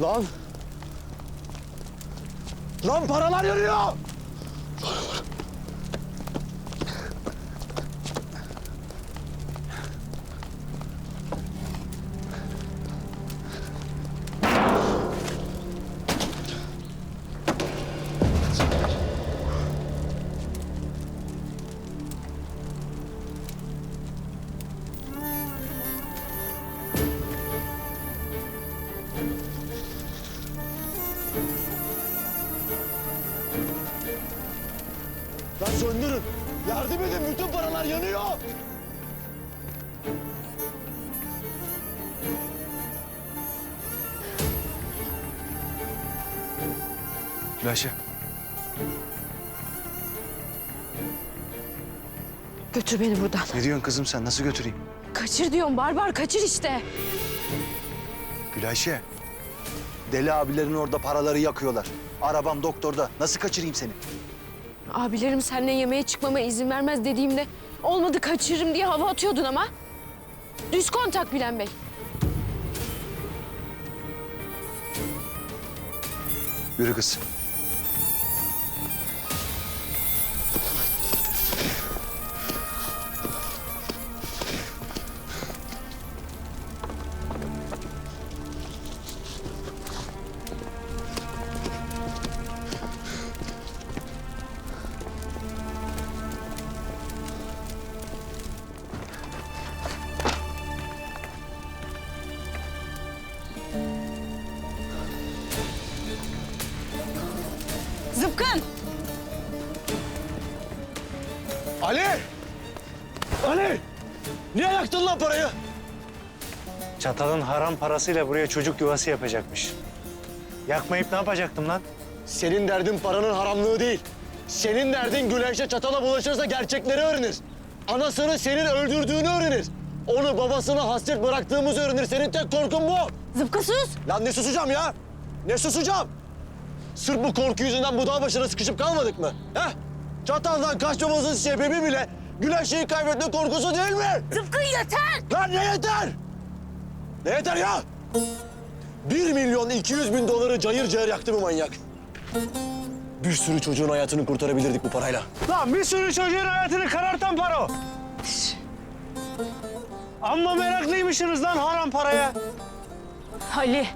Lan! Lan paralar yanıyor! Lan söndürün! Yardım edin bütün paralar yanıyor! Gülayşe. Götür beni buradan. Ne diyorsun kızım sen? Nasıl götüreyim? Kaçır diyorum barbar kaçır işte. Gülayşe. Deli abilerin orada paraları yakıyorlar. Arabam doktorda. Nasıl kaçırayım seni? Abilerim seninle yemeğe çıkmama izin vermez dediğimde olmadı kaçırırım diye hava atıyordun ama. Düz kontak Bilen Bey. Yürü kız. Zıpkın! Ali! Ali! Niye yaktın lan parayı? Çatalın haram parasıyla buraya çocuk yuvası yapacakmış. Yakmayıp ne yapacaktım lan? Senin derdin paranın haramlığı değil. Senin derdin Güneş'e çatala bulaşırsa gerçekleri öğrenir. Anasını senin öldürdüğünü öğrenir. Onu babasına hasret bıraktığımızı öğrenir. Senin tek korkun bu. Zıpkın sus! Lan ne susacağım ya? Ne susacağım? Sırf bu korku yüzünden bu dağ başına sıkışıp kalmadık mı? Heh? Çataldan kaçmamızın sebebi bile Güneş'i kaybetme korkusu değil mi? Zıpkın yeter! Lan ne yeter? Ne yeter ya? Bir milyon iki yüz bin doları cayır cayır yaktı bu manyak. Bir sürü çocuğun hayatını kurtarabilirdik bu parayla. Lan bir sürü çocuğun hayatını karartan para o. Amma meraklıymışsınız lan haram paraya. Ali.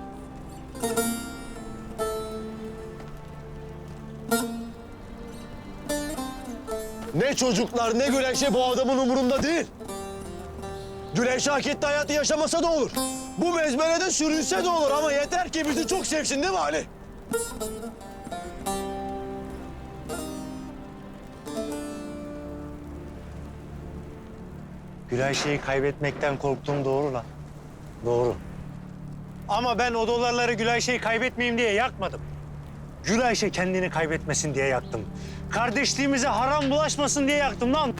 Ne çocuklar ne Güneş'e bu adamın umurunda değil. Güneş hak etti hayatı yaşamasa da olur. Bu mezmelede sürünse de olur ama yeter ki bizi çok sevsin değil mi Ali? Gülayşe'yi kaybetmekten korktuğum doğru lan. Doğru. Ama ben o dolarları Gülayşe'yi kaybetmeyeyim diye yakmadım. Gülayşe kendini kaybetmesin diye yaktım. Kardeşliğimize haram bulaşmasın diye yaktım lan.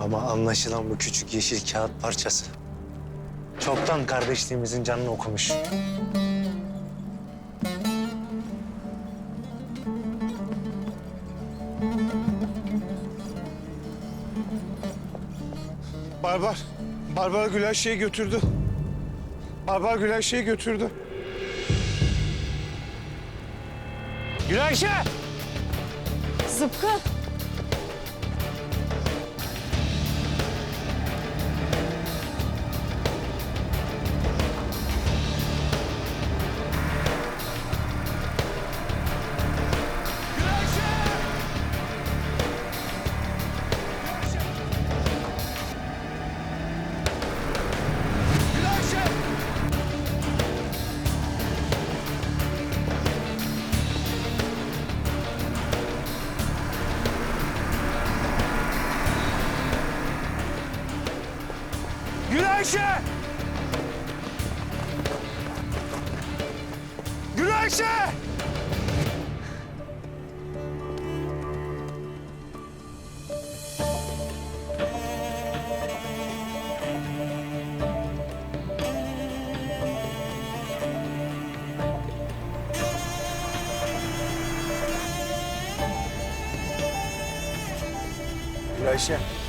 Ama anlaşılan bu küçük yeşil kağıt parçası çoktan kardeşliğimizin canını okumuş. Barbar. Barbar Gülayşe'yi götürdü. Barbar Gülayşe'yi götürdü. Gülayşe! Zıpkın! Gülayşe! Gülayşe! Gülayşe.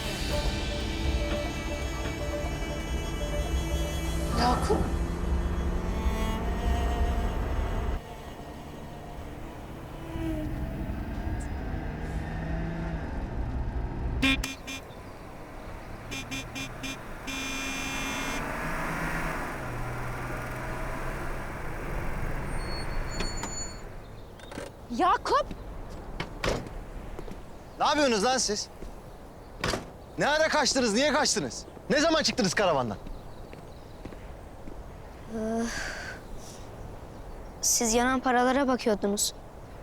Yakup. Ne yapıyorsunuz lan siz? Ne ara kaçtınız? Niye kaçtınız? Ne zaman çıktınız karavandan? Siz yanan paralara bakıyordunuz.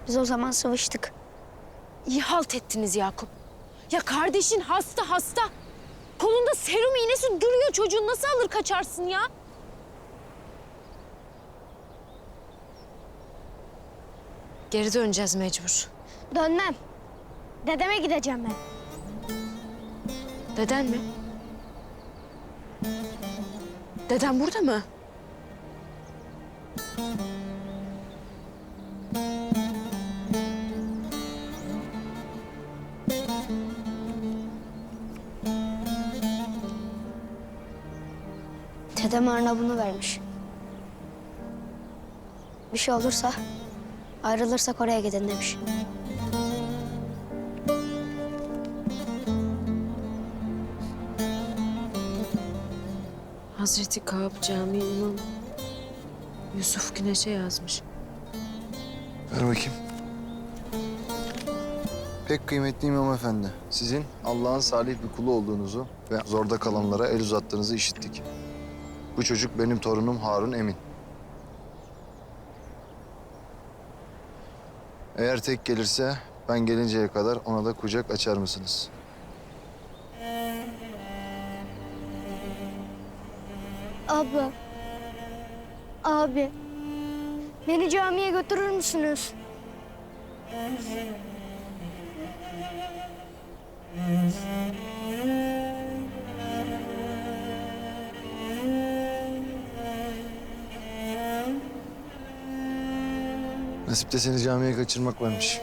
Biz o zaman sıvıştık. İyi halt ettiniz Yakup. Ya kardeşin hasta hasta. Kolunda serum iğnesi duruyor çocuğun. Nasıl alır kaçarsın ya? Geri döneceğiz mecbur. Dönmem. Dedeme gideceğim ben. Deden mi? Deden burada mı? Dedem Arna bunu vermiş. Bir şey olursa, ayrılırsak oraya gidin demiş. Hazreti Kaab Camii İmam Yusuf Güneş'e yazmış. Ver bakayım. Pek kıymetli İmam Efendi, sizin Allah'ın salih bir kulu olduğunuzu ve zorda kalanlara el uzattığınızı işittik. Bu çocuk benim torunum Harun Emin. Eğer tek gelirse ben gelinceye kadar ona da kucak açar mısınız? Abla, abi, beni camiye götürür müsünüz? Nasipte seni camiye kaçırmak varmış.